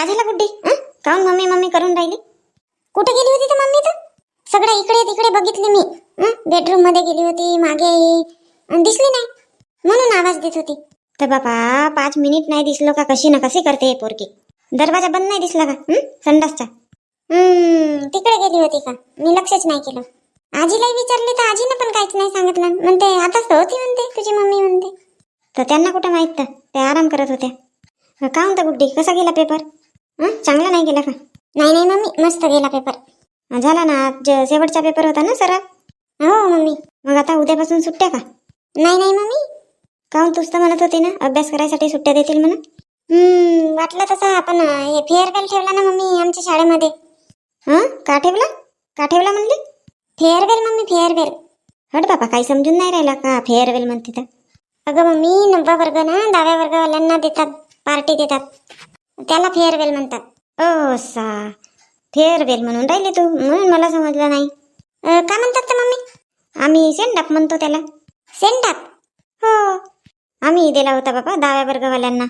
का झालं गुड्डी काऊन मम्मी मम्मी करून राहिली? कुठे गेली होती तर मम्मी तर सगळं इकडे तिकडे बघितली मी. बेडरूममध्ये गेली होती मागे दिसली नाही. म्हणून आवाज देत होती. तर बाबा पाच मिनिट नाही दिसलो का? कशी ना कशी करते हे पोरगी. दरवाजा बंद नाही दिसला का? संडासचा. हम्म तिकडे गेली होती का? मी लक्षच नाही केलं. आजीलाही विचारले तर आजीनं पण काहीच नाही सांगितलं. म्हणते आताच तर होती म्हणते तुझी मम्मी म्हणते. तर त्यांना कुठं माहीत तर? ते आराम करत होत्या. का म्हणता गुड्डी? कसा गेला पेपर हं? चांगला नाही गेला का? नाही नाही मम्मी. मस्त गेला पेपर झाला ना आज शेवटचा पेपर होता ना सर हो मम्मी. मग आता उद्यापासून सुट्ट्या का? नाही नाही मम्मी. काहून तूच तर म्हणत होती ना? अभ्यास करायसाठी सुट्ट्या देतील म्हणून? हम्म वाटलं तसं. आपण हे फेअरवेल ठेवला ना मम्मी आमच्या शाळेमध्ये? हं? का ठेवला? का ठेवला म्हणली? फेअरवेल मम्मी फेअरवेल हट बाबा काही समजून नाही राहिला का? फेअरवेल म्हणते तर. अगं मम्मी नववा वर्ग ना दहाव्या वर्गवाल्यांना देतात पार्टी देतात. त्याला फेअरवेल म्हणतात. ओ सा फेअरवेल म्हणून राहिले तू म्हणून मला समजलं नाही. का म्हणतात तर मम्मी? आम्ही सेंडाप म्हणतो त्याला. सेंडाप हो. आम्ही दिला होता बाबा दहाव्या वर्गवाल्यांना.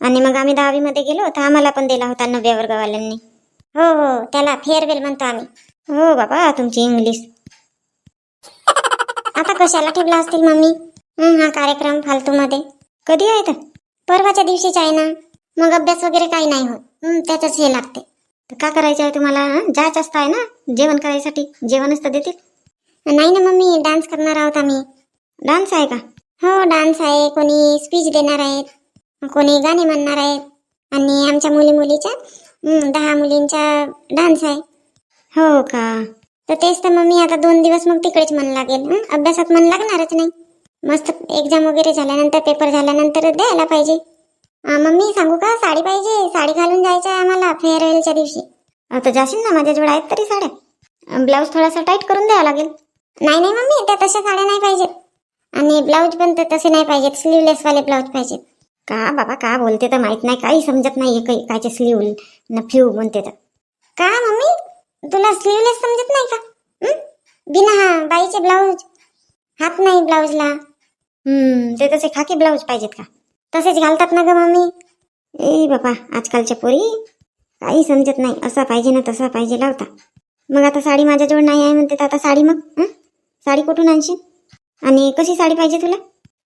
आणि मग आम्ही दहावीमध्ये गेलो तर आम्हाला पण दिला होता नवव्या वर्गवाल्यांनी. हो हो त्याला फेअरवेल म्हणतो आम्ही. हो बाबा तुमची इंग्लिश आता कशाला ठेवला असतील मम्मी? हं, हा कार्यक्रम फालतूमध्ये. कधी आहे तर? परवाच्या दिवशीच आहे ना? मग अभ्यास वगैरे काही नाही होत. हं, त्याचंच हे लागते. तर का करायचं आहे तुम्हाला जायचं जायच असतं आहे ना? जेवण करायसाठी? जेवणच तर देतील? नाही ना मम्मी डान्स करणार आहोत आम्ही. डान्स आहे का? हो डान्स आहे. कोणी स्पीच देणार आहेत. कोणी गाणे म्हणणार आहेत. आणि आमच्या मुली मुलीच्या दहा मुलींचा डान्स आहे. हो का? तर तेच तर मम्मी आता दोन दिवस मग तिकडेच मन लागेल. अभ्यासात मन लागणारच नाही. मस्त एक्झाम वगैरे झाल्यानंतर पेपर झाल्यानंतर द्यायला पाहिजे. मम्मी सांगू का? साडी पाहिजे. साडी घालून जायचं आहे आम्हाला फेअरवेलच्या दिवशी. आता जाशील ना? माझ्याजवळ आहेत तरी साड्या. ब्लाऊज थोडासा टाईट करून द्यावा लागेल. नाही नाही मम्मी त्या तशा साड्या नाही पाहिजेत. आणि ब्लाऊज पण ते तसे नाही पाहिजेत. स्लीवलेसवाले ब्लाऊज पाहिजेत. का बाबा का बोलते तर माहीत नाही. काही समजत नाही काही. कायचे स्लीव न फ्यू म्हणते तर. का मम्मी? तुला स्लीवलेस समजत नाही का? बिना हा बाईचे ब्लाऊज हात नाही ब्लाऊजला हम्म ते तसे खाकी ब्लाऊज पाहिजेत का? तसेच घालतात ना ग मम्मी. ए बाबा आजकालच्या पोरी काही समजत नाही. असा पाहिजे ना तसा पाहिजे लावता. मग आता साडी माझ्याजवळ नाही आहे म्हणते तर आता साडी मग हं? साडी कुठून आणशील? आणि कशी साडी पाहिजे तुला?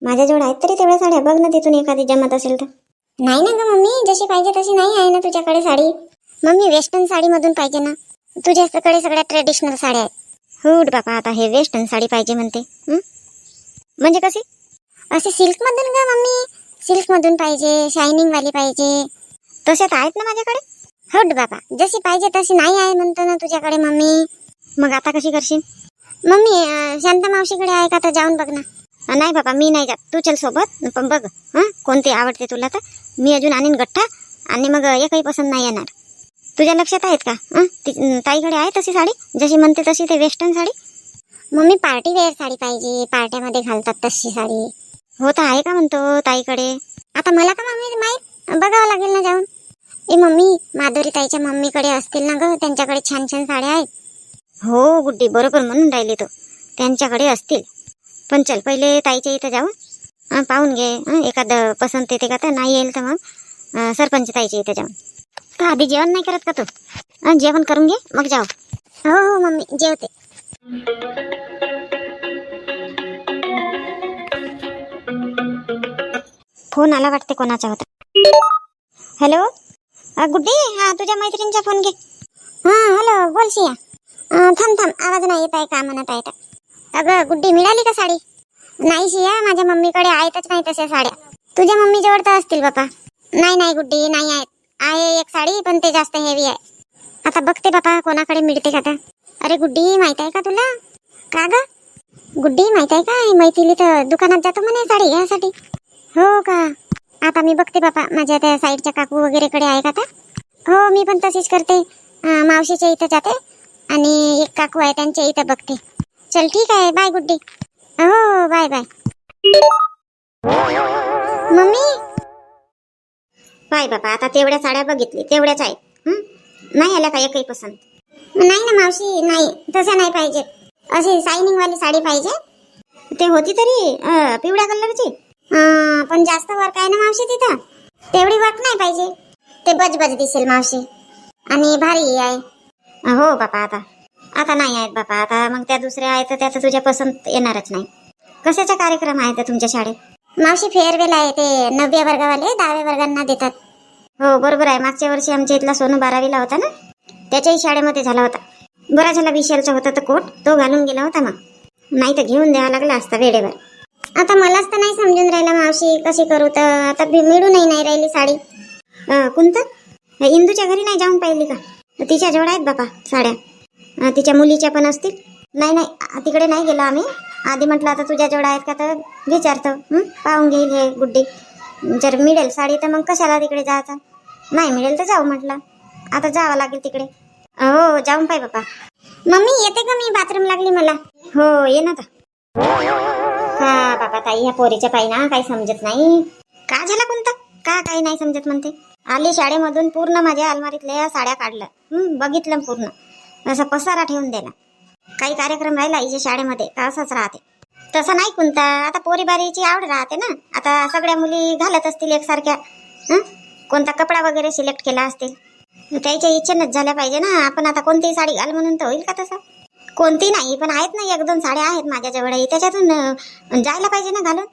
माझ्याजवळ आहेत तरी तेवढ्या साड्या. बघ ना तिथून एखादी जमत असेल तर. नाही ना ग मम्मी जशी पाहिजे तशी नाही आहे ना तुझ्याकडे साडी. मम्मी वेस्टर्न साडीमधून पाहिजे ना. तुझ्याकडे सगळ्या ट्रेडिशनल साड्या आहेत. हुड बापा आता हे वेस्टर्न साडी पाहिजे म्हणते. हं? म्हणजे कशी? असे सिल्कमधून ग मम्मी. सिल्कमधून पाहिजे शायनिंगवाली पाहिजे. पाहिजे तशात आहेत ना माझ्याकडे? हट बाबा जशी पाहिजे तशी नाही आहे म्हणतो ना तुझ्याकडे मम्मी. मग आता कशी करशील? मम्मी शांता मावशीकडे आहे का तर जाऊन बघ ना. नाही बाबा मी नाही जात. तू चल सोबत पण बघ हां कोणती आवडते तुला तर. मी अजून आणीन गठ्ठा आणि मग एकही पसंत नाही येणार. तुझ्या लक्षात आहेत का? हां ताईकडे आहे तशी साडी? जशी म्हणते तशी ते western sari? Mummy party wear sari पाहिजे. पार्ट्यामध्ये घालतात तशी साडी. हो तर आहे का म्हणतो ताईकडे? आता मला का मम्मी माहीत? बघावं लागेल ना जाऊन. ए मम्मी माधुरी ताईच्या मम्मीकडे असतील ना ग? त्यांच्याकडे छान छान साड्या आहेत. हो गुड्डी बरोबर म्हणून राहिली तो. त्यांच्याकडे असतील. पण चल पहिले ताईच्या इथं जाऊन पाहून घे. एखादं पसंत येते का तर नाही येईल तर मग. सरपंच ताईच्या इथं जाऊन. का आधी जेवण नाही करत का तू? जेवण करून घे मग जाऊ. हो हो मम्मी जेवते. फोन आला वाटते कोणाचा होता. हॅलो गुड्डी? हा तुझ्या मैत्रिणीचा फोन घे. हा हॅलो बोल शिया. थांब थांब आवाज नाही येत आहे का? म्हणत आहे तर अगं गुड्डी मिळाली का साडी? नाही शिया माझ्या मम्मीकडे आहेतच नाही तशा साड्या. तुझ्या मम्मीजवळ तर असतील बापा. नाही नाही गुड्डी नाही आहेत. आहे एक साडी पण ते जास्त हेवी आहे. आता बघते बापा कोणाकडे मिळते का तर अरे गुड्डी माहीत आहे का तुला? का ग? गुड्डी माहीत आहे का? मैथिली तर दुकानात जातो म्हणे साडी घ्यासाठी हो का? आता मी बघते बापा. माझ्या त्या साईडच्या काकू वगैरेकडे आहे का हो मी पण तशीच करते. मावशीच्या इथं जाते आणि एक काकू आहे त्यांच्या इथं बघते. चल ठीक आहे. बाय गुड्डी हो बाय बाय मम्मी? बाय बाबा आता तेवढ्या साड्या बघितली. तेवढ्याच आहेत. हं? नाही आल्या का एकही पसंत? नाही ना मावशी नाही. तसं नाही पाहिजे अशी शायनिंग वाली साडी पाहिजे. ते होती तरी? पिवळ्या कलरची हा पण जास्त वर्क आहे ना मावशी तिथं? तेवढी वर्क नाही पाहिजे. ते बजबज दिसेल मावशी. आणि भारी आहे. हो बापा आता. आता नाही आहेत बापा. आता मग त्या दुसऱ्या आहेत तर त्याचं तुझ्या पसंत येणारच नाही. कशाचा कार्यक्रम आहे तर तुमच्या शाळेत? मावशी फेअरवेल आहे ते. नवव्या वर्गावाले दहाव्या वर्गांना देतात. हो बरोबर आहे. मागच्या वर्षी आमच्या इथला सोनू बारावीला होता ना? त्याच्याही शाळेमध्ये झाला होता. बरा झाला विशालचा होता तर कोट. तो घालून गेला होता मग. नाही तर घेऊन द्यावा लागला असता वेळेवर. आता मलाच तर नाही समजून राहिला मावशी कशी करू तर? आता मिळूनही नाही राहिली साडी. अं, कोणतं इंदूच्या घरी नाही जाऊन पाहिली का? तिच्या जवळ आहेत बापा साड्या. तिच्या मुलीच्या पण असतील. नाही नाही तिकडे नाही गेलो आम्ही. आधी म्हटलं आता तुझ्या जवळ आहेत का तर विचारतो. पाहून घेईल हे गुड्डी. जर मिळेल साडी तर मग कशाला तिकडे जायचं? नाही मिळेल तर जाऊ म्हटलं. आता जावं लागेल तिकडे. हो, हो जाऊन पाय बापा. मम्मी येते का मी बाथरूम लागली मला? हो ये ना आता. हा बाबा ताई ह्या पोरीच्या पायी ना काही समजत नाही. का झाला कोणता का काही नाही समजत म्हणते? आली शाळेमधून पूर्ण माझ्या अलमारीतल्या साड्या काढल्या बघितलं पूर्ण. असा पसारा ठेवून दिला. काही कार्यक्रम राहिला हिच्या शाळेमध्ये का असंच राहते. तसं नाही कोणता आता पोरीबारीची आवड राहते ना. आता सगळ्या मुली घालत असतील एकसारख्या. कोणता कपडा वगैरे सिलेक्ट केला असतील. त्याच्या इच्छेनच झाल्या पाहिजे ना. आपण आता कोणतीही साडी घाल म्हणून तर होईल का तसं? कोणती नाही पण आहेत ना एक दोन साड्या आहेत माझ्याजवळही त्याच्यातून जायला पाहिजे ना घालून?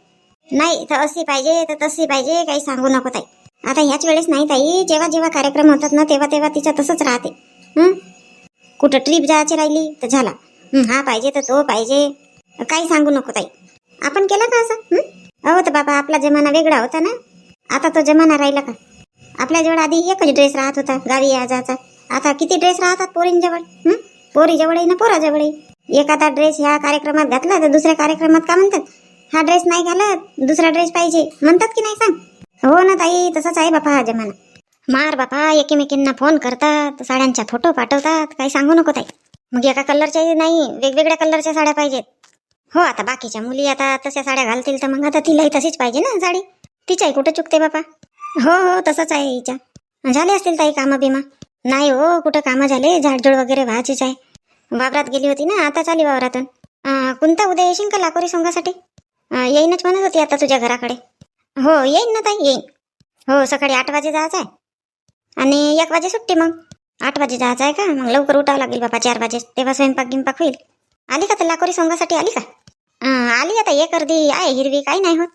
नाही तर अशी पाहिजे तर तशी पाहिजे काही सांगू नको ताई. आता ह्याच वेळेस नाही ताई जेव्हा जेव्हा कार्यक्रम होतात ना तेव्हा तेव्हा तिच्या तसंच राहते. कुठं ट्रिप जायची राहिली तर झाला. हा पाहिजे तर तो पाहिजे. काही सांगू नको ताई. आपण केलं का असं? अहो तर बाबा आपला जमाना वेगळा होता ना. आता तो जमाना राहिला का? आपल्याजवळ आधी एकच ड्रेस राहत होता गावी या जायचा आता किती ड्रेस राहतात पोरींजवळ? हं? पोरीजवळही ना पोराजवळही एखादा ड्रेस ह्या कार्यक्रमात घातला तर दुसऱ्या कार्यक्रमात का म्हणतात? हा ड्रेस नाही घालत दुसरा ड्रेस पाहिजे. म्हणतात की नाही सांग? हो ना ताई तसंच आहे बापा हा जमाना. मार बापा एकीमेकींना फोन करतात साड्यांच्या फोटो पाठवतात. काही सांगू नको ताई. मग एका कलरच्या नाही वेगवेगळ्या कलरच्या साड्या पाहिजेत. हो आता बाकीच्या मुली आता तशा साड्या घालतील तर मग आता तिलाही तशीच पाहिजे ना साडी. तिच्याही कुठं चुकते बापा? हो हो तसंच आहे हिच्या. झाले असतील ताई कामं बिमा नाही हो कुठं कामं झाले? झाडझुड वगैरे व्हायचीच आहे. वावरात गेली होती ना आता चाली वावरातून. कोणता उद्या येशील का लाकोरी सोंगासाठी? येईनच म्हणत होती आता तुझ्या घराकडे. हो येईन ना ताई येईन. हो सकाळी आठ वाजे जायचं आहे. आणि एक वाजे सुट्टी मग. आठ वाजे जायचं आहे का? मग लवकर उठावं लागेल बाबा चार वाजे. तेव्हा स्वयंपाक गिंपाक होईल. आली का तर लाकोरी सोंगासाठी? आली का? आली आता एक अर्धी आहे हिरवी काही नाही होत.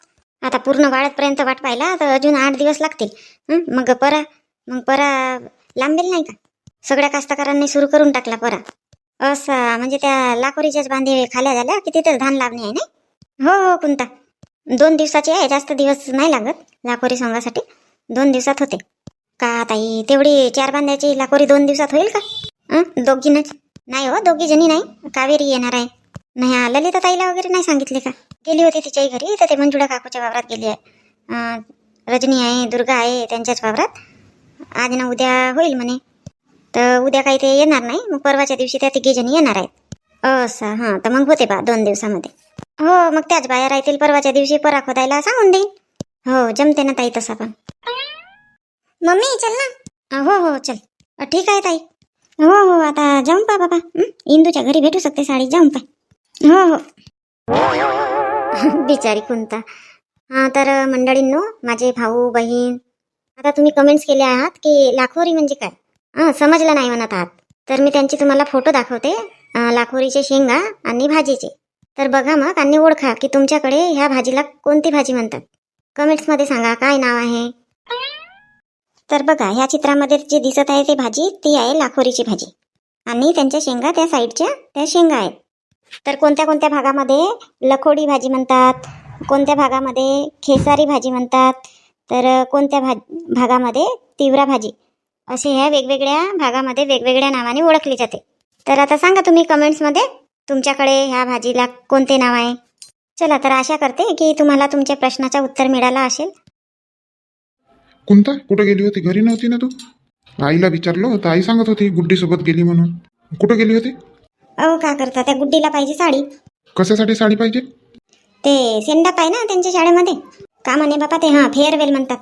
आता पूर्ण वाढतपर्यंत वाट पाहिला तर अजून आठ दिवस लागतील. मग परा मग परा लांबेल नाही का? सगळ्या कास्तकारांनी सुरू करून टाकला परा. असा म्हणजे त्या लाकोरीच्याच बांधे खाल्या झाल्या की तिथेच धान लावणे आहे ना हो हो कोणता दोन दिवसाची आहे जास्त दिवस नाही लागत लाकोरी सोंगासाठी दोन दिवसात होते. का ताई तेवढी चार बांध्याची लाकोरी दोन दिवसात होईल का? दोघीनच. नाही हो दोघी जणी नाही. कावेरी येणार आहे. नाही हा, ललिता ताईला वगैरे नाही सांगितले का? गेली होती तिच्याही घरी तर ते मंजुळा काकूच्या वावरात गेली आहे. रजनी आहे दुर्गा आहे त्यांच्याच वावरात. आज ना उद्या होईल म्हणे. तर उद्या काही ते येणार नाही मग परवाच्या दिवशी त्या तिघेजणी येणार आहेत. असं हां तर मग होते बा दोन दिवसामध्ये. हो मग त्याच बाया राहतील परवाच्या दिवशी परा खोदायला सांगून देईन. हो जमते ना ताई तसा पण. मम्मी चल ना. हो हो चल. ठीक आहे ताई. हो हो आता जाऊन पा बाबा. इंदूच्या घरी भेटू शकते साडी जाऊन पाय हो हो. बिचारी कोणता हां तर मंडळींनो माझे भाऊ बहीण आता तुम्ही कमेंट्स केले आहात की लाखोरी म्हणजे काय? हां समजलं नाही म्हणत आहात. तर मी त्यांची तुम्हाला फोटो दाखवते. लाखोरीचे शेंगा आणि भाजीचे. तर बघा मग आणि ओळखा की तुमच्याकडे ह्या भाजीला कोणती भाजी म्हणतात. कमेंट्समध्ये सांगा काय नाव आहे. तर बघा ह्या चित्रामध्ये जे दिसत आहे ते भाजी ती आहे लाखोरीची भाजी. आणि त्यांच्या शेंगा त्या साईडच्या त्या शेंगा आहेत. तर कोणत्या कोणत्या भागामध्ये लखोडी भाजी म्हणतात? कोणत्या भागामध्ये खेसारी भाजी म्हणतात? तर कोणत्या भा भागामध्ये? तिवरा भाजी. असे ह्या वेगवेगळ्या भागामध्ये वेगवेगळ्या नावाने ओळखली जाते. तर आता सांगा तुम्ही कमेंट्समध्ये तुमच्याकडे ह्या भाजीला कोणते नाव आहे? चला तर आशा करते की तुम्हाला तुमच्या प्रश्नाचं उत्तर मिळालं असेल. कोणता? कुठं गेली होती? घरी नव्हती ना तू? आईला विचारलं तर आई सांगत होती गुड्डी सोबत गेली म्हणून. कुठं गेली होती? अहो का करता? त्या गुड्डीला पाहिजे साडी. कशासाठी साडी पाहिजे? ते सेंडाप आहे ना त्यांच्या शाळेमध्ये? का म्हणे बापा ते? हां फेअरवेल म्हणतात.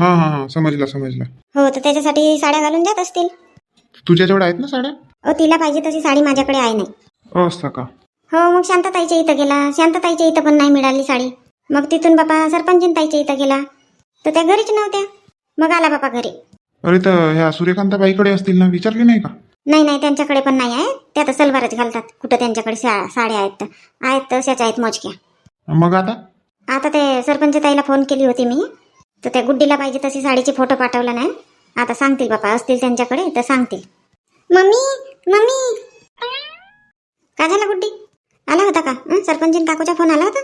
हां हां हां समजला समजला. हो तर त्याच्यासाठी साड्या घालून जात असतील. तुझ्याजवळ आहेत ना साड्या? अहो तिला पाहिजे तशी साडी माझ्याकडे आहे नाही. असं का? हो मग शांतताईच्या इथं गेला. शांतताईच्या इथं पण नाही मिळाली साडी. मग तिथून बापा सरपंचीन ताईच्या इथं गेला. तर त्या घरीच नव्हत्या. मग आला बापा घरी. अरे तर ह्या सूर्यकांताबाईकडे असतील ना? विचारली नाही का? नाही नाही त्यांच्याकडे पण नाही आहे. त्या तर सलवारच घालतात. कुठं त्यांच्याकडे सा- साड्या आहेत तर. आहेत तशाच आहेत मोजक्या. मग आता? आता ते सरपंच ताईला फोन केली होती मी. तर त्या गुड्डीला पाहिजे तशी साडीचे फोटो पाठवला नाही. आता सांगतील बापा असतील त्यांच्याकडे तर सांगतील. Mummy mummy! काय झालं गुड्डी? आला होता का? हं? सरपंच काकूचा फोन आला होता?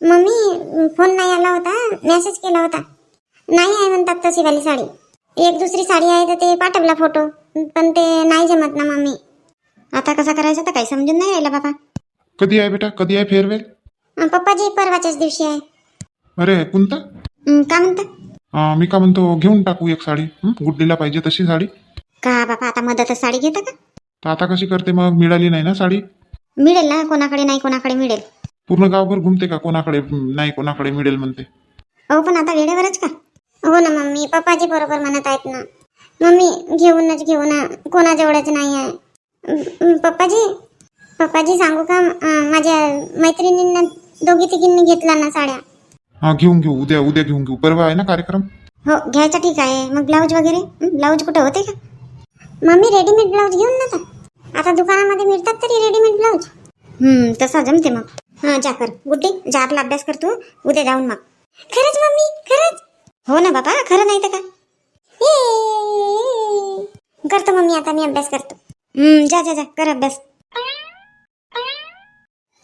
मम्मी फोन नाही आला होता. मेसेज केला होता. नाही आहे म्हणतात तशी वाली साडी. एक दुसरी साडी आहे तर ते पाठवला फोटो पण ते नाही जमत ना मम्मी. आता कसा करायचा तर काही समजून नाही राहिला बाबा कधी आहे बेटा? कधी आहे फेअरवेल? पप्पाजी परवाच्याच दिवशी आहे. अरे कोणता हं, का म्हणता? अं, मी का म्हणतो घेऊन टाकू एक साडी. हं? गुड्डीला पाहिजे तशी साडी. का बापा आता मदतच साडी घेता का? तर आता कशी करते मग? मिळाली नाही ना साडी? मिळेल ना? कोणाकडे नाही कोणाकडे मिळेल. पूर्ण गावभर घुमते का? कोणाकडे हं, नाही कोणाकडे मिळेल म्हणते. अहो पण आता वेळेवरच का? हो ना मम्मी. पप्पाजी बरोबर म्हणत आहेत ना. मम्मी घेऊनच घेऊ ना. कोणाजवळच नाही आहे. अं, अं, पप्पाजी? पप्पाजी सांगू का? अं, माझ्या मैत्रिणींना दोघी तिघींनी घेतला ना साड्या. हा घेऊन घेऊ. उद्या उद्या घेऊन घेऊ. परवा आहे ना कार्यक्रम? हो घ्यायचा ठीक आहे. मग ब्लाऊज वगैरे? ब्लाऊज कुठं होते का? मम्मी रेडीमेड ब्लाऊज घेऊन ना आता आता दुकानामध्ये मिळतात तरी रेडीमेड ब्लाऊज. हम्म तसा जमते मग. हां जा कर. गुड्डी जा आपला अभ्यास कर तू. उद्या जाऊन मग. खरंच मम्मी? खरंच? हो ना बाबा. खरं नाही तर का? करतो मम्मी आता मी अभ्यास करतो. हम्म जा जा जा. कर अभ्यास.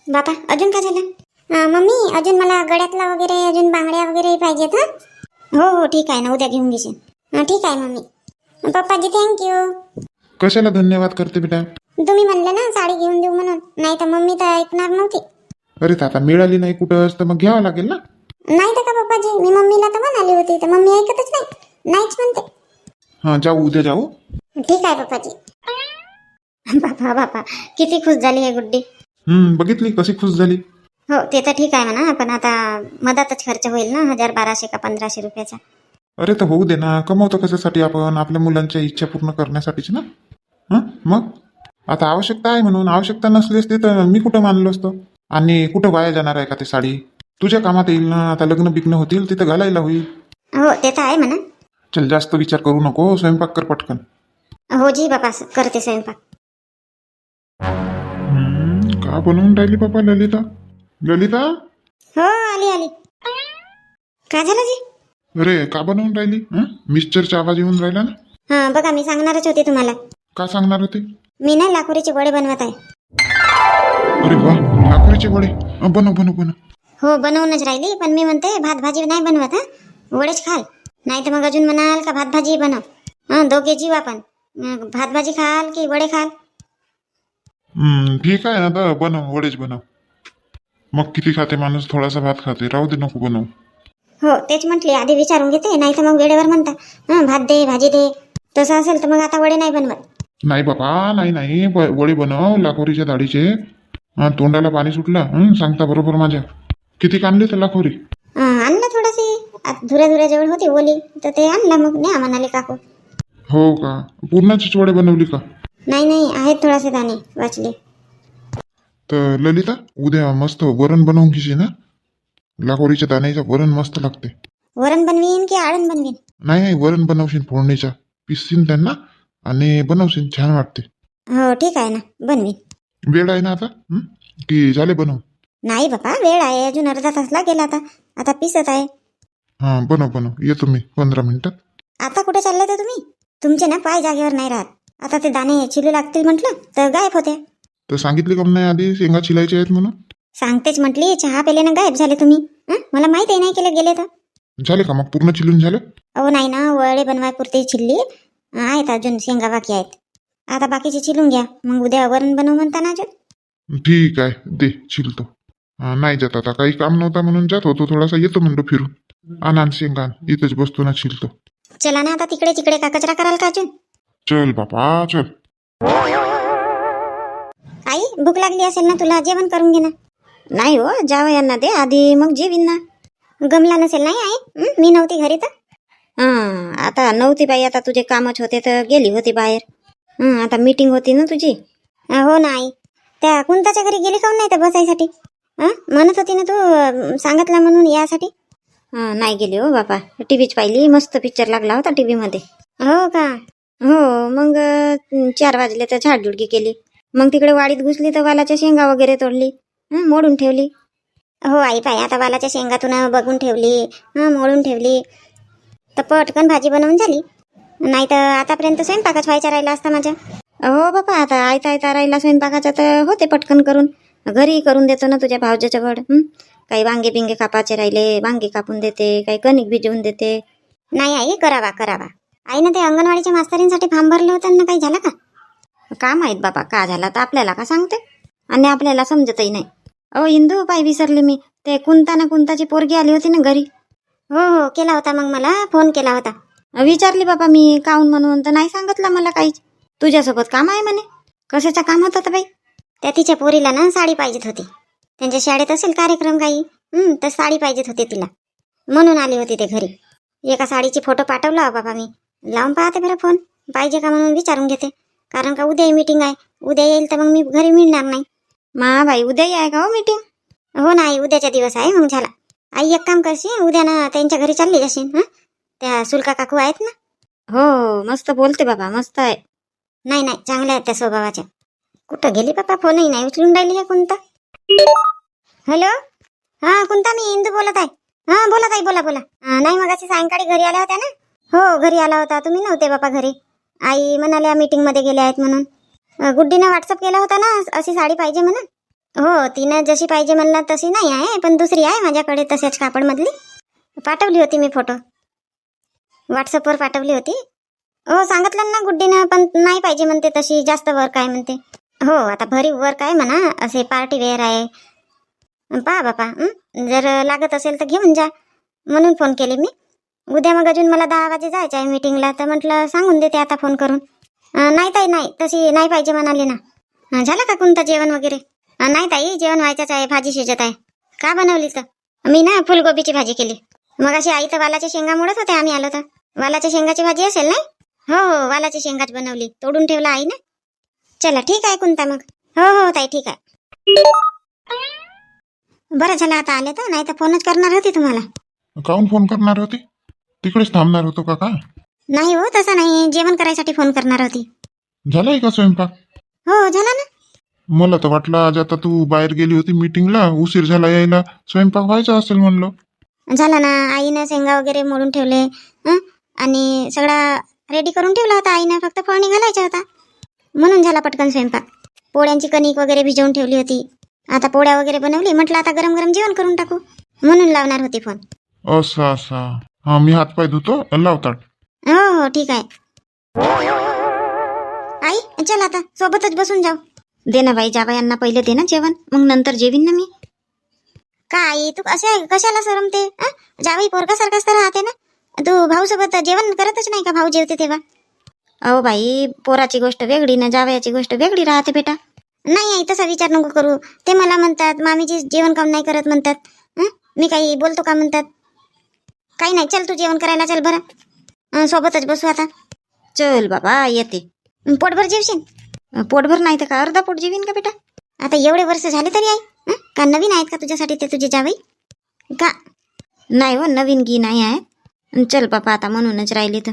बापा अजून काय झालं? अं, मम्मी अजून मला गळ्यातला वगैरे अजून बांगड्या वगैरे पाहिजेत हं? हो हो ठीक आहे ना उद्या घेऊन घेशील. हां ठीक आहे मम्मी. पप्पाजी थँक्यू कशाला धन्यवाद करते बेटा? तुम्ही म्हणले ना साडी घेऊन देऊ म्हणून. नाही तर मम्मी तर ऐकणार नव्हती. अरे आता मिळाली नाही कुठंच तर मग घ्यावं लागेल ना? नाही तर का पप्पाजी? मी मम्मीला तर म्हणाली होती तर मम्मी ऐकतच नाही. नाहीच म्हणते. हा जाऊ उद्या जाऊ. ठीक आहे पप्पाजी. बापा बापा किती खुश झाली आहे गुड्डी. हम्म बघितली कशी खुश झाली. हो ते तर ठीक आहे म्हणा पण आता मधातच खर्च होईल ना हजार बाराशे का पंधराशे रुपयाचा. अरे तर होऊ दे ना कमवतो कशासाठी आपण? आपल्या मुलांच्या इच्छा पूर्ण करण्यासाठीच ना? हं? मग? आता आवश्यकता आहे म्हणून आवश्यकता नसली असती तर मी कुठं मानलो असतो? आणि कुठं वाया जाणार आहे का ते साडी? तुझ्या कामात येईल ना आता लग्न बिग्न होतील तिथं घालायला होईल. हो ते तर आहे म्हणा. चल जास्त विचार करू नको स्वयंपाक कर पटकन. हो जी बापा करते स्वयंपाक. हम्म, का बनवून राहिली बाबा ललिता? ललिता? हो आली आली. काय झालं जी? अरे का बनवून राहिली? हं? मिक्सचरचा आवाज येऊन राहिला ना. हा बघा मी सांगणारच होते तुम्हाला. का सांगणार होते? मी ना लाकोरीचे वडे बनवत आहे. अरे वा लाकडीचे वडे हं, बनव बनव बनव. हो बनवूनच राहिली पण मी म्हणते भात भाजी नाही बनवत हा? वडेच खाल. नाही तर मग अजून म्हणाल का भात भाजी बनव. हा दोघे जीव आपण. अं, भात भाजी खाल की वडे खाल? ठीक आहे ना तर बनव वडेच बनव. मग किती खाते माणूस? थोडासा भात खाते राहू दे नको बनव. हो तेच म्हटले आधी विचारून घेते नाही तर मग वेळेवर म्हणता. हा भात दे भाजी दे. तसं असेल तर मग आता वडे नाही बनवत. नाही बाबा नाही नाही. ब- वडे बनव लाखोरीच्या दाढीचे. तोंडाला पाणी सुटलं. हं, सांगता बरोबर माझ्या. किती काढली तर लाखोरी? अं, आणलं थोडीशी आता धुऱ्या धुऱ्या जेवढ होती ओली तर ते आणलं मग. न्या म्हणाले काकू. हो का? पूर्णाचीच वडे बनवली का? नाही नाही आहेत थोडासे दाणे वाचले. तर ललिता उद्या मस्त वरण बनवून घेशील ना लाखोरीच्या दाण्याचं वरण मस्त लागते. वरण बनवीन की आळण बनवीन? नाही नाही वरण बनवशील फोडणीच्या पिसशील त्यांना आणि बनवशील छान वाटते. हो ठीक आहे ना बनवीन. वेळ आहे ना आता? हं? की झाले बनव नाही बापा वेळ आहे अजून अर्धा तास लागेल आता. आता पिसत आहे. हां बनव बनव. येतो मी पंधरा मिनिटात. आता कुठे चालले तर तुम्ही? तुमचे ना पाय जागेवर नाही राहत. आता ते दाणे चिलू लागतील म्हटलं तर गायब होते. तर सांगितले का नाही आधी? शेंगा चिलायच्या आहेत म्हणून? सांगतेच म्हटली चहा पेल्यानं गायब झाले तुम्ही. हं? मला माहितही नाही केलं गेले तर. झाले का मग? पूर्ण चिलून झाले? अहो नाही ना वळे बनवायपुरती चिल्ली. आहेत अजून शेंगा बाकी आहेत. आता बाकीचे चिलून घ्या. मग उद्या वरण बनवू म्हणता ना अजून. ठीक आहे दे चिलतो. हा, नाही जात आता. काही काम नव्हता म्हणून जात होतो. थोडासा येतो म्हणतो फिरून. आण आण शेंगा आण. इथंच बसतो ना चिलतो. चला ना आता तिकडे तिकडे का कचरा कराल का अजून? चल बापा चल. आई भूक लागली असेल ना तुला जेवण करून घे ना. नाही हो जावं यांना दे आधी मग जेवीन ना. गमला नसेल नाही आई? मी नव्हती घरी तर. हां आता नव्हती बाई आता तुझे कामच होते तर गेली होती बाहेर. आता मीटिंग होती ना तुझी. हो ना आई. त्या कुंताच्या घरी गेली काऊन नाही तर बसायसाठी? म्हणत होती ना तू सांगितलं म्हणून यासाठी? नाही गेली हो बापा. टी व्हीच पाहिली मस्त पिक्चर लागला होता टी व्हीमध्ये हो का? हो मग चार वाजले तर झाडझुडकी केली. मग तिकडे वाडीत घुसली तर वालाच्या शेंगा वगैरे तोडली. मोडून ठेवली. हो आई पाय आता वालाच्या शेंगातून बघून ठेवली. मोडून ठेवली. तर पटकन भाजी बनवून झाली. नाही तर आतापर्यंत स्वयंपाकाच व्हायचा राहिला असता माझ्या. हो बापा आता आयता आयता राहिला स्वयंपाकाचा तर होते पटकन करून. घरी करून देतो ना तुझ्या भावजाच्याकड काही वांगे बिंगे कापाचे राहिले वांगे कापून देते काही कणिक भिजवून देते. नाही आई करावा करावा. आई ना ते अंगणवाडीच्या मास्तरींसाठी फॉर्म भरलं होतं ना काही झालं का? का माहीत बाबा का झाला तर आपल्याला का सांगते? आणि आपल्याला समजतही नाही. अहो इंदू पाय विसरले मी. ते कुंता ना कुंताची पोरगी आली होती ना घरी. हो हो केला होता मग मला फोन केला होता. विचारली बाबा मी काहून म्हणून तर नाही सांगितलं मला काहीच. तुझ्यासोबत काम आहे म्हणे. कशाचं काम होतं बाई? त्या तिच्या पोरीला ना साडी पाहिजेत होती. त्यांच्या शाळेत असेल कार्यक्रम काही? तर साडी पाहिजेत होती तिला. म्हणून आली होती ते घरी. एका साडीची फोटो पाठवला बाबा मी. लावून पाहते बरं फोन. पाहिजे का म्हणून विचारून घेते. कारण का उद्या मीटिंग आहे. उद्या येईल तर मग मी घरी मिळणार नाही. मा बाई उद्याही आहे का हो मीटिंग हो ना आई उद्याचा दिवस आहे मग झाला. आई एक काम करशील उद्या ना त्यांच्या घरी चालली जाशील हं? त्या सुलका काकू आहेत ना? हो मस्त बोलते बाबा मस्त आहे. नाही नाही चांगल्या आहेत त्या स्वभावाच्या. कुठं गेली बाबा? फोनही नाही उचलून राहिली आहे कोणता हॅलो? हा कोणता मी इंदू बोलत आहे. हा बोला ताई बोला बोला. नाही मग अशी सायंकाळी घरी आल्या होत्या ना? हो घरी आला होता. तुम्ही नव्हते बापा घरी. आई म्हणाल्या मीटिंगमध्ये गेल्या आहेत म्हणून. गुड्डीनं व्हॉट्सअप केला होता ना अशी साडी पाहिजे म्हणून? हो तिनं जशी पाहिजे म्हणला तशी नाही आहे पण दुसरी आहे माझ्याकडे तशाच कापडमधली. पाठवली होती मी फोटो व्हॉट्सअपवर पाठवली होती. हो सांगितलं ना गुड्डीनं पण नाही पाहिजे म्हणते तशी जास्त वर्क आहे म्हणते. हो आता भरीव वर्क आहे म्हणा असे पार्टी वेअर आहे. पहा बापा जर लागत असेल तर घेऊन जा. म्हणून फोन केले मी. उद्या मग अजून मला दहा वाजे जायचं आहे मीटिंगला तर म्हटलं सांगून देते आता फोन करून. नाही ताई नाही तशी नाही पाहिजे म्हणाली ना. झालं का कोणतं जेवण वगैरे? नाही ताई जेवण व्हायचंच आहे भाजी शिजत आहे. का बनवली तर? मी ना फुलगोबीची भाजी केली. मग अशी आई तर वालाच्या शेंगा मोडत होते आम्ही आलो तर. वालाच्या शेंगाची भाजी असेल नाही? हो हो वालाची शेंगाच बनवली. तोडून ठेवला आई ना? चला ठीक आहे कोणता मग. हो हो ताई ठीक आहे. बरं झालं आता आले तर नाही तर फोनच करणार होती तुम्हाला. काहून फोन करणार होती? तिकडेच थांबणार होतो का काय? नाही हो तसं नाही. जेवण करायसाठी फोन करणार होती. झालाय का स्वयंपाक? हो झाला ना. मला तर वाटलं आज आता तू बाहेर गेली होती मीटिंगला उशीर झाला यायला. स्वयंपाक व्हायचा असेल म्हणलं. झाला ना. आईनं शेंगा वगैरे मोडून ठेवले हं? आणि सगळा रेडी करून ठेवला होता आईनं. फक्त फळणी घालायचा होता. म्हणून झाला पटकन स्वयंपाक. पोळ्यांची कणिक वगैरे भिजवून ठेवली होती. आता पोळ्या वगैरे बनवली. म्हटलं आता गरम गरम जेवण करून टाकू. म्हणून लावणार होती फोन असं असं. हा मी हातपाय धुतो लावतात हो हो ठीक आहे. आई चल आता सोबतच बसून जाऊ. दे ना बाई जाबायांना पहिले दे ना जेवण मग नंतर जेवीन ना मी. काय आई तू असे कशाला सरमते जावाई जावई पोरगासारखाच तर राहते ना. तू भाऊ सोबत जेवण करतच नाही का भाऊ जेवते तेव्हा? अहो बाई पोराची गोष्ट वेगळी ना जावयाची गोष्ट वेगळी राहते बेटा. नाही आई तसा विचार नको करू. ते मला म्हणतात मामीचे जेवण काम नाही करत म्हणतात. मी काही बोलतो का म्हणतात? काही नाही चल तू जेवण करायला चल बरं. अं, सोबतच बसू आता. चल बाबा येते. अं, पोटभर जेवशील? पोटभर नाही तर का अर्धा पोट जेवीन का बेटा? आता एवढे वर्ष झाले तरी आई हं? का नवीन आहेत का तुझ्यासाठी ते तुझे जावई? का? नाही हो नवीन गी नाही आहे. चल बाबा आता म्हणूनच राहिली तर.